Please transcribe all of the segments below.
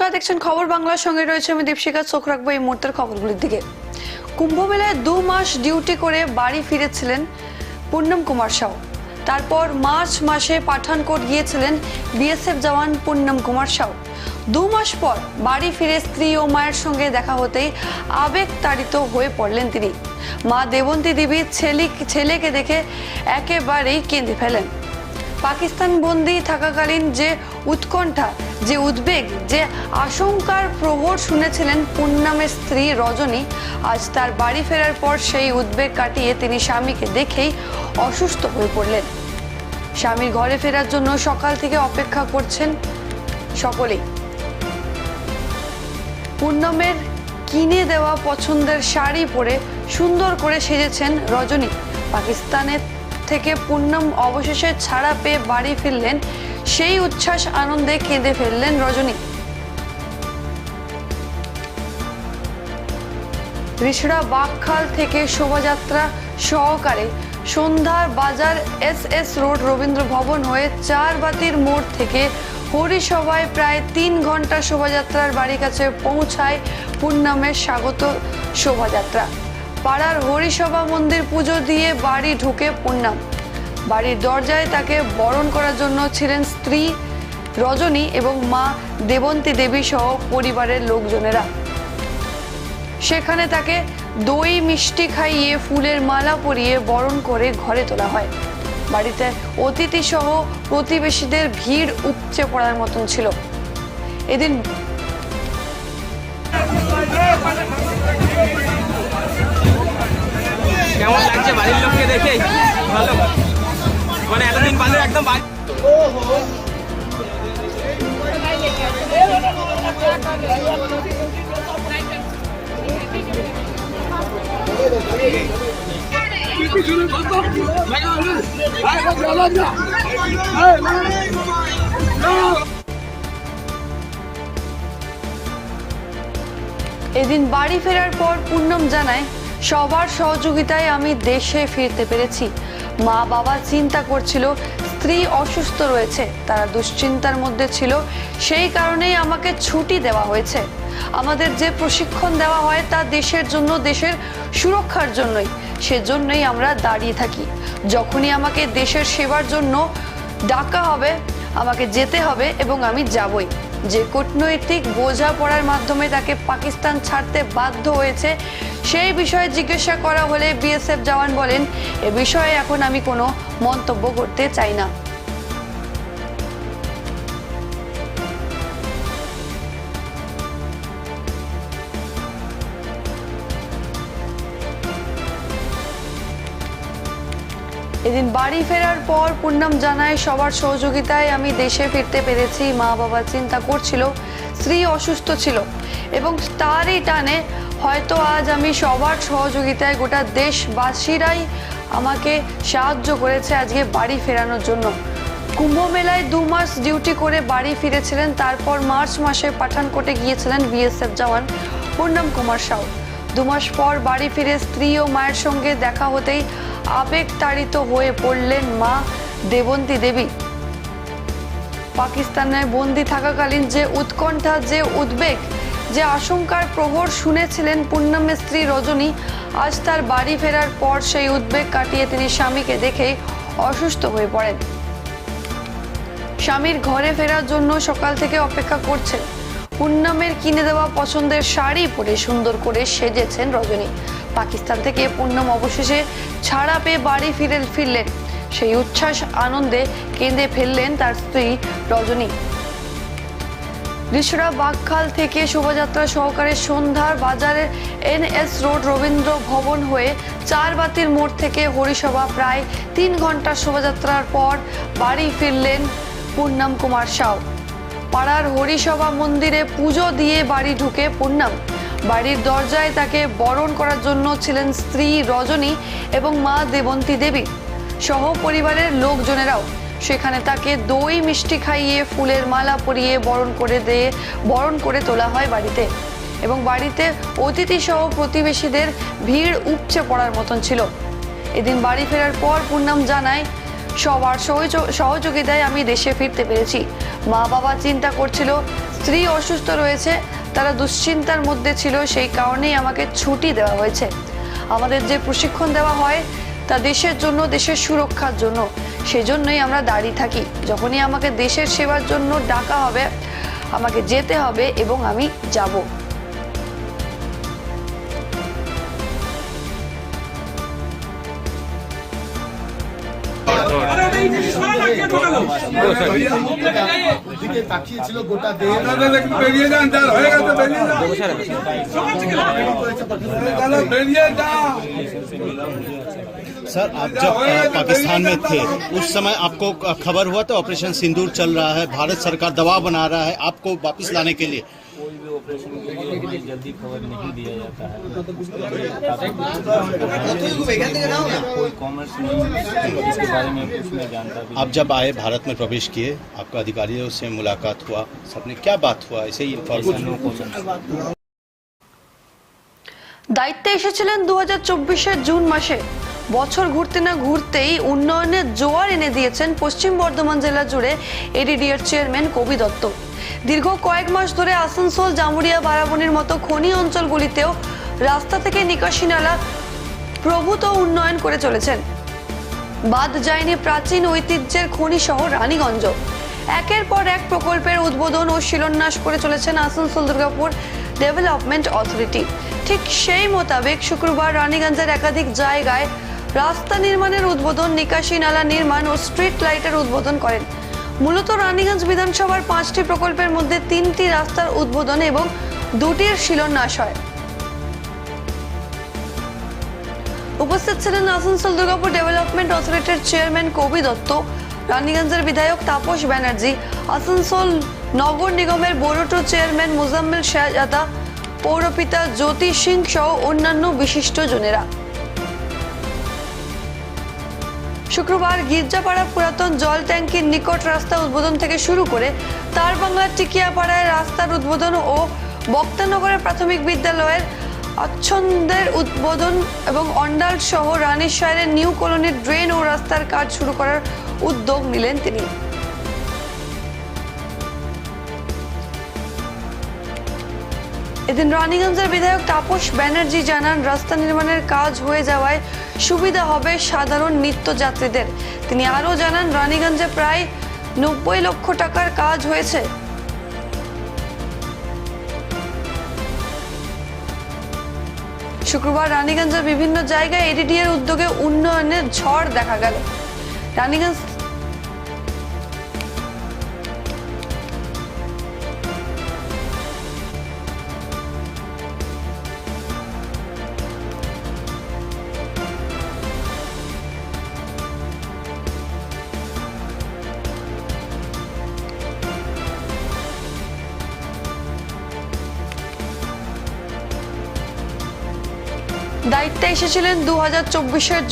নমস্কার, দেখছেন খবর বাংলার সঙ্গে রয়েছে আমি দীপশিকা চোখ রাখব এই মুহূর্তের খবরগুলির দিকে। কুম্ভ মেলায় দু মাস ডিউটি করে বাড়ি ফিরেছিলেন পূর্ণম কুমার সাউ। তারপর মার্চ মাসে পাঠানকোট গিয়েছিলেন বিএসএফ জওয়ান পূর্ণম কুমার সাউ। দু মাস পর বাড়ি ফিরে স্ত্রী ও মায়ের সঙ্গে দেখা হতেই আবেগ তাড়িত হয়ে পড়লেন তিনি। মা দেবন্তী দেবী ছেলে, ছেলেকে দেখে একেবারেই কেঁদে ফেলেন। পাকিস্তান বন্দি থাকাকালীন যে উৎকণ্ঠা, যে উদ্বেগ, যে আশঙ্কার প্রহর শুনেছিলেন পূর্ণামের স্ত্রী রজনী, আজ তার বাড়ি ফেরার পর সেই উদ্বেগ কাটিয়ে তিনি স্বামীকে দেখেই অসুস্থ হয়ে পড়লেন। স্বামীর ঘরে ফেরার জন্য সকাল থেকে অপেক্ষা করছেন সকলেই। পূর্ণমের কিনে দেওয়া পছন্দের শাড়ি পরে সুন্দর করে সেজেছেন রজনী। পাকিস্তানের থেকে পূর্ণম অবশেষে ছাড়া পেয়ে বাড়ি ফিরলেন সেই উচ্ছ্বাস আনন্দে কেঁদে ফেললেন রজনী। রিসড়া বাগখাল থেকে শোভাযাত্রা সহকারে সন্ধ্যার বাজার এস এস রোড রবীন্দ্র ভবন হয়ে চার বাতির মোড় থেকে হরিসভায় প্রায় তিন ঘণ্টা শোভাযাত্রার বাড়ি কাছে পৌঁছায় পূর্ণামের স্বাগত শোভাযাত্রা। পাড়ার হরিসভা মন্দির পুজো দিয়ে বাড়ি ঢুকে পূর্ণাম বাড়ির দরজায় তাকে বরণ করার জন্য ছিলেন স্ত্রী রজনী এবং মা দেবন্তী দেবী সহ পরিবারের লোকজনেরা। সেখানে তাকে দই, মিষ্টি খাইয়ে, ফুলের মালা পরিয়ে বরণ করে ঘরে তোলা হয়। বাড়িতে অতিথি সহ প্রতিবেশীদের ভিড় উপচে পড়ার মতন ছিল। এদিন কেমন লাগছে বাড়ির লোককে দেখে? ভালো। মানে এতদিন বাদে একদম এদিন বাড়ি ফেরার পর পূর্ণম জানায়, সবার সহযোগিতায় আমি দেশে ফিরতে পেরেছি। মা বাবা চিন্তা করছিল, স্ত্রী অসুস্থ রয়েছে, তারা দুশ্চিন্তার মধ্যে ছিল, সেই কারণেই আমাকে ছুটি দেওয়া হয়েছে। আমাদের যে প্রশিক্ষণ দেওয়া হয় তা দেশের জন্য, দেশের সুরক্ষার জন্যই। সেজন্যই আমরা দাঁড়িয়ে থাকি। যখনই আমাকে দেশের সেবার জন্য ডাকা হবে, আমাকে যেতে হবে এবং আমি যাবই। যে কূটনৈতিক বোঝাপড়ার মাধ্যমে তাকে পাকিস্তান ছাড়তে বাধ্য হয়েছে সেই বিষয়ে জিজ্ঞাসা করা হলে বিএসএফ জওয়ান বলেন, এ বিষয়ে এখন আমি কোনো মন্তব্য করতে চাই না। এদিন বাড়ি ফেরার পর পূর্ণম জানায়, সবার সহযোগিতায় আমি দেশে ফিরতে পেরেছি। মা বাবা চিন্তা করছিল স্ত্রী অসুস্থ ছিল এবং তারই টানে হয়তো আজ আমি সবার সহযোগিতায় গোটা দেশবাসীরাই আমাকে সাহায্য করেছে আজকে বাড়ি ফেরানোর জন্য। কুম্ভ মেলায় দু মাস ডিউটি করে বাড়ি ফিরেছিলেন, তারপর মার্চ মাসে পাঠানকোটে গিয়েছিলেন বিএসএফ জওয়ান পূর্ণম কুমার সাউ। দু মাস পর বাড়ি ফিরে স্ত্রী ও মায়ের সঙ্গে দেখা হতেই আবেগ তাড়িত হয়ে পড়লেন মা দেবন্তী দেবী। পাকিস্তানে বন্দি থাকাকালীন যে উৎকণ্ঠা, যে উদ্বেগ, যে আশঙ্কার প্রহর শুনেছিলেন পূর্ণমের স্ত্রী রজনী, আজ তার বাড়ি ফেরার পর সেই উদ্বেগ কাটিয়ে তিনি স্বামীকে দেখে অসুস্থ হয়ে পড়েন। স্বামীর ঘরে ফেরার জন্য সকাল থেকে অপেক্ষা করছেন। পূর্ণমের কিনে দেওয়া পছন্দের শাড়ি পরে সুন্দর করে সেজেছেন রজনী। পাকিস্তান থেকে পূর্ণম অবশেষে ছাড়া পেয়ে বাড়ি ফিরে ফিরলেন। সেই উচ্ছ্বাস আনন্দে কেঁদে ফেললেন তার স্ত্রী রজনী। রিসরা বাগখাল থেকে শোভাযাত্রা সহকারে সন্ধ্যার বাজারে এনএস রোড রবীন্দ্র ভবন হয়ে চার বাতির মোড় থেকে হরিসভা প্রায় তিন ঘণ্টা শোভাযাত্রার পর বাড়ি ফিরলেন পূর্ণাম কুমার সাউ। পাড়ার হরিসভা মন্দিরে পুজো দিয়ে বাড়ি ঢুকে পূর্ণাম বাড়ির দরজায় তাকে বরণ করার জন্য ছিলেন স্ত্রী রজনী এবং মা দেবন্তী দেবী। সহ পরিবারের লোকজনেরাও সেখানে তাকে দই মিষ্টি খাইয়ে ফুলের মালা পরিয়ে বরণ করে দিয়ে বরণ করে তোলা হয় বাড়িতে। এবং বাড়িতে অতিথি সহ প্রতিবেশীদের ভিড় উপচে পড়ার মতন ছিল। এদিন বাড়ি ফেরার পর পূর্ণাম জানায়, সবার সহযোগ- সহযোগিতায় আমি দেশে ফিরতে পেরেছি। মা বাবা চিন্তা করছিল, স্ত্রী অসুস্থ রয়েছে, তারা দুশ্চিন্তার মধ্যে ছিল, সেই কারণেই আমাকে ছুটি দেওয়া হয়েছে। আমাদের যে প্রশিক্ষণ দেওয়া হয় তা দেশের জন্য দেশের সুরক্ষার জন্য সেজন্যই আমরা দাঁড়িয়ে থাকি যখনই আমাকে দেশের সেবার জন্য ডাকা হবে আমাকে যেতে হবে এবং আমি যাব হয়ে বেরিয়ে যান বেরিয়ে যান सर आप जब अ, पाकिस्तान में थे उस समय आपको अ, खबर हुआ था ऑपरेशन सिंदूर चल रहा है भारत सरकार दबाव बना रहा है आपको वापस लाने के लिए कोई भी ऑपरेशन के लिए हमें जल्दी खबर नहीं दिया जाता है कोई कॉमर्स नहीं इसके बारे में कुछ नहीं जानता भी आप जब आए भारत में प्रवेश किए आपका अधिकारियों से मुलाकात हुआ सबने क्या बात हुआ ऐसे ही ऐसा इन्फॉर्मेशन नो कॉमेंट দায়িত্বে এসেছিলেন দু হাজার চব্বিশের জুন মাসে বছর ঘুরতে না ঘুরতেই উন্নয়নের জোয়ার এনে দিয়েছেন পশ্চিম বর্ধমান জেলা জুড়ে এডিডিএর চেয়ারম্যান কবি দত্ত। দীর্ঘ কয়েক মাস ধরে আসানসোল, জামুরিয়া, বারাবণীর মতো খনি অঞ্চলগুলিতেও রাস্তা থেকে নিকাশি নালা প্রভূত উন্নয়ন করে চলেছেন। বাদ যায়নি প্রাচীন ঐতিহ্যের খনি শহর রানীগঞ্জ। একের পর এক প্রকল্পের উদ্বোধন ও শিলান্যাস করে চলেছেন আসানসোল দুর্গাপুর ডেভেলপমেন্ট অথরিটি। ঠিক সেই মোতাবেক শুক্রবার রানীগঞ্জের একাধিক জায়গায় রাস্তা নির্মাণের উদ্বোধন, নিকাশি নালা নির্মাণ ও স্ট্রিট লাইটের উদ্বোধন করেন। মূলত রানীগঞ্জ বিধানসভার পাঁচটি প্রকল্পের মধ্যে তিনটি রাস্তার উদ্বোধন এবং দুটির শিলান্যাস হয়। উপস্থিত ছিলেন আসানসোল দুর্গাপুর ডেভেলপমেন্ট অথরিটির চেয়ারম্যান কবি দত্ত, রানীগঞ্জের বিধায়ক তাপস ব্যানার্জি, আসানসোল নগর নিগমের বোরোটো চেয়ারম্যান মুজাম্মেল শাহজাদা পৌরপিতা জ্যোতি সিং সহ অন্যান্য বিশিষ্ট জনেরা। শুক্রবার গির্জাপাড়া পুরাতন জল ট্যাঙ্কির নিকট রাস্তা উদ্বোধন থেকে শুরু করে তার বাংলার টিকিয়াপাড়ায় রাস্তার উদ্বোধন ও বক্তানগরের প্রাথমিক বিদ্যালয়ের আচ্ছন্দের উদ্বোধন এবং অন্ডাল সহ রানীশাহের নিউ কলোনির ড্রেন ও রাস্তার কাজ শুরু করার উদ্যোগ নিলেন তিনি। এদিন রানীগঞ্জের বিধায়ক তাপস ব্যানার্জি জানান, রাস্তা নির্মাণের কাজ হয়ে যাওয়ায় সুবিধা হবে সাধারণ নিত্যযাত্রীদের তিনি আরও জানান, রানীগঞ্জে প্রায় নব্বই লক্ষ টাকার কাজ হয়েছে। শুক্রবার রানীগঞ্জের বিভিন্ন জায়গায় এডিডি এর উদ্যোগে উন্নয়নের ঝড় দেখা গেল। রানীগঞ্জ দায়িত্বে এসেছিলেন দু হাজার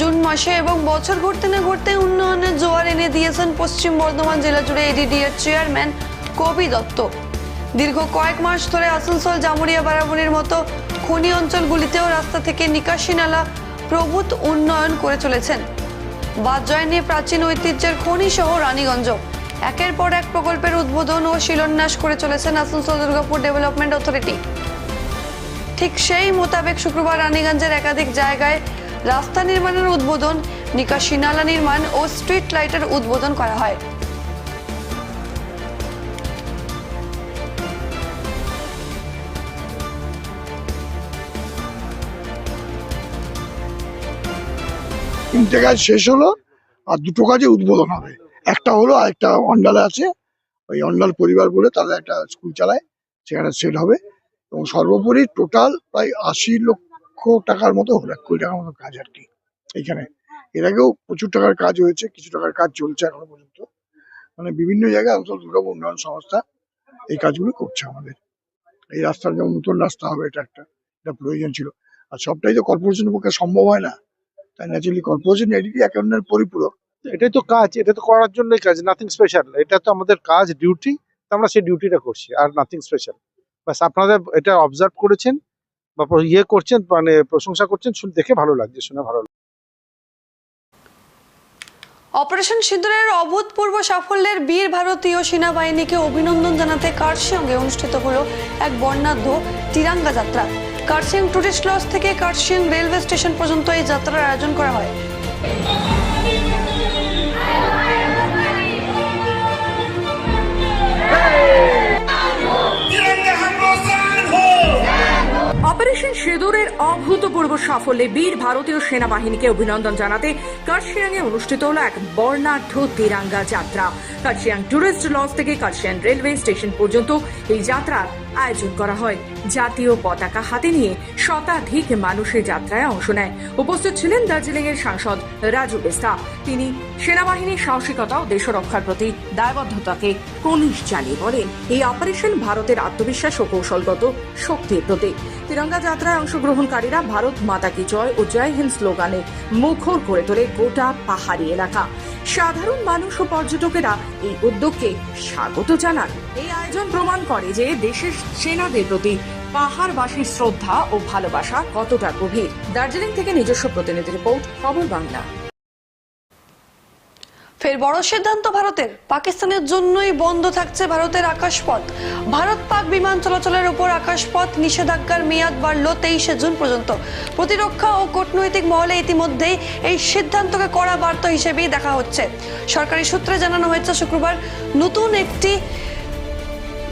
জুন মাসে এবং বছর ঘুরতে না ঘুরতে উন্নয়নের জোয়ার এনে দিয়েছেন পশ্চিম বর্ধমান জেলা জুড়ে এডিডি এর চেয়ারম্যান কবি দত্ত। দীর্ঘ কয়েক মাস ধরে আসানসোল জামুরিয়া বারাবণীর মতো খনি অঞ্চলগুলিতেও রাস্তা থেকে নিকাশি নালা প্রভূত উন্নয়ন করে চলেছেন। বাদ যায়নি প্রাচীন ঐতিহ্যের খনি সহ রানীগঞ্জ। একের পর এক প্রকল্পের উদ্বোধন ও শিলান্যাস করে চলেছেন আসানসোল দুর্গাপুর ডেভেলপমেন্ট অথরিটি ঠিক সেই মোতাবেক শুক্রবার রানীগঞ্জের একাধিক জায়গায় রাস্তা নির্মাণের উদ্বোধন, নিকাশি নালা নির্মাণ ও স্ট্রিট লাইটের উদ্বোধন করা হয়। তিনটে কাজ শেষ হলো আর দুটো কাজে উদ্বোধন হবে। একটা হলো আর একটা অন্ডালে আছে। ওই অন্ডাল পরিবার বলে তাদের একটা স্কুল চালায়, সেখানে সেট হবে। এবং সর্বোপরি টোটাল প্রায় আশি লক্ষ টাকার মতো এক কোটি টাকার মতো কাজ আর কি এইখানে এর আগেও প্রচুর টাকার কাজ হয়েছে, কিছু টাকার কাজ চলছে এখনও পর্যন্ত। মানে বিভিন্ন জায়গায় অঞ্চল দুর্গাপুর উন্নয়ন সংস্থা এই কাজগুলো করছে আমাদের। এই রাস্তার যেমন নতুন রাস্তা হবে, এটা একটা, এটা প্রয়োজন ছিল। আর সবটাই তো কর্পোরেশনের পক্ষে সম্ভব হয় না। তাই ন্যাচুরালি কর্পোরেশন এডিটি অন্যের পরিপূরক। এটাই তো কাজ, এটা তো করার জন্যই কাজ নাথিং স্পেশাল এটা তো আমাদের কাজ ডিউটি আমরা সেই ডিউটিটা করছি, আর নাথিং স্পেশাল বাস আপনারা এটা অবজার্ভ করেছেন বা ইয়ে করছেন মানে প্রশংসা করছেন শুনে দেখে ভালো লাগছে শুনে ভালো লাগছে। অপারেশন সিঁদুরের অভূতপূর্ব সাফল্যের বীর ভারতীয় সেনাবাহিনীকে অভিনন্দন জানাতে কার্শিয়ংয়ে অনুষ্ঠিত হলো এক বর্ণাঢ্য তিরাঙ্গা যাত্রা। কার্শিয়ং টুরিস্ট লজ থেকে কার্শিয়ং রেলওয়ে স্টেশন পর্যন্ত এই যাত্রার আয়োজন করা হয়। অপারেশন সেদুরের অভূতপূর্ব সাফল্যে বীর ভারতীয় সেনাবাহিনীকে অভিনন্দন জানাতে কার্শিয়াংয়ে অনুষ্ঠিত হল এক বর্ণাঢ্য তিরাঙ্গা যাত্রা। কার্শিয়াং ট্যুরিস্ট লজ থেকে কার্শিয়াং রেলওয়ে স্টেশন পর্যন্ত এই যাত্রার আয়োজন করা হয়। জাতীয় পতাকা হাতে নিয়ে শতাধিক মানুষের যাত্রায় অংশ নেয়। উপস্থিত ছিলেন দার্জিলিং এর সাংসদ রাজু বেস্তা। তিনি সেনাবাহিনীর সাহসিকতা ও দেশরক্ষার প্রতি দায়বদ্ধতাকে কনিশ জানিয়ে বলেন, এই অপারেশন ভারতের আত্মবিশ্বাস ও কৌশলগত শক্তির প্রতীক। তিরঙ্গা যাত্রায় অংশগ্রহণকারীরা ভারত, মাতা কি জয় ও জয় হিন্দ স্লোগানে মুখর করে তোলে গোটা পাহাড়ি এলাকা। সাধারণ মানুষ ও পর্যটকেরা এই উদ্যোগকে স্বাগত জানান। এই আয়োজন প্রমাণ করে যে দেশের সেনাদের প্রতি পাহাড়বাসীর শ্রদ্ধা ও ভালোবাসা কতটা গভীর। দার্জিলিং থেকে নিজস্ব প্রতিনিধি রিপোর্ট, খবর বাংলা। ফের বড় সিদ্ধান্ত ভারতের। পাকিস্তানের জন্যই বন্ধ থাকছে ভারতের আকাশপথ। ভারত পাক বিমান চলাচলের উপর আকাশপথ নিষেধাজ্ঞার মেয়াদ বাড়ল তেইশে জুন পর্যন্ত। প্রতিরক্ষা ও কূটনৈতিক মহলে ইতিমধ্যেই এই সিদ্ধান্তকে কড়া বার্তা হিসেবেই দেখা হচ্ছে। সরকারি সূত্রে জানানো হয়েছে, শুক্রবার নতুন একটি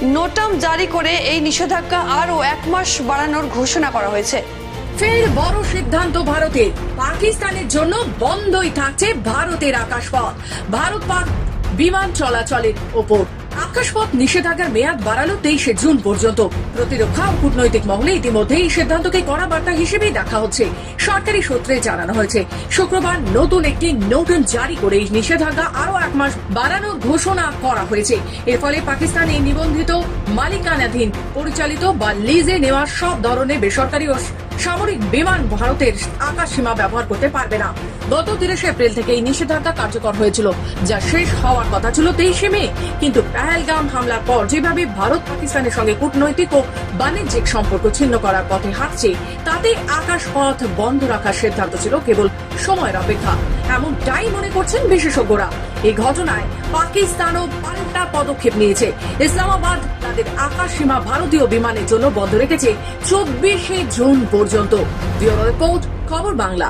নোটাম জারি করে এই নিষেধাজ্ঞা আরও এক মাস বাড়ানোর ঘোষণা করা হয়েছে। ফের বড় সিদ্ধান্ত ভারতের। পাকিস্তানের জন্য বন্ধই থাকছে ভারতের আকাশপথ। ভারত পাক বিমান চলাচলের ওপর। আকাশপথ নিষেধাজ্ঞার মেয়াদ বাড়ালো তেইশে জুন পর্যন্ত। প্রতিরক্ষা ও কূটনৈতিক মহলে ইতিমধ্যে এই সিদ্ধান্তকে কড়া বার্তা হিসেবেই দেখা হচ্ছে। সরকারি সূত্রে জানানো হয়েছে, শুক্রবার নতুন একটি নোটিশ জারি করে এই নিষেধাজ্ঞা আরও এক মাস বাড়ানোর ঘোষণা করা হয়েছে। এর ফলে পাকিস্তান এই নিবন্ধিত মালিকানাধীন, পরিচালিত বা লিজে নেওয়া সব ধরনের বেসরকারি ও সামরিক বিমান ভারতের আকাশ সীমা ব্যবহার করতে পারবে না। গত তিরিশে এপ্রিল থেকে এই নিষেধাজ্ঞা কার্যকর হয়েছিল, যা শেষ হওয়ার কথা ছিল তেইশে মে। কিন্তু পেহেলগাম হামলার পর যেভাবে ভারত পাকিস্তানের সঙ্গে কূটনৈতিক ও বাণিজ্যিক সম্পর্ক ছিন্ন করার পথে হাঁটছে, তাতে আকাশ পথ বন্ধ রাখার সিদ্ধান্ত ছিল কেবল সময়ের অপেক্ষা। এমনটাই মনে করছেন বিশেষজ্ঞরা। এই ঘটনায় পাকিস্তানও পাল্টা পদক্ষেপ নিয়েছে। ইসলামাবাদ তাদের আকাশ সীমা ভারতীয় বিমানের জন্য বন্ধ রেখেছে চব্বিশে জুন পর্যন্ত। খবর বাংলা।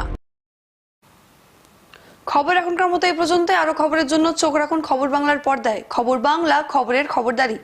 খবর এখনকার মতো এই পর্যন্ত। আরও খবরের জন্য চোখ রাখুন খবর বাংলার পর্দায়। খবর বাংলা, খবরের খবরদারি।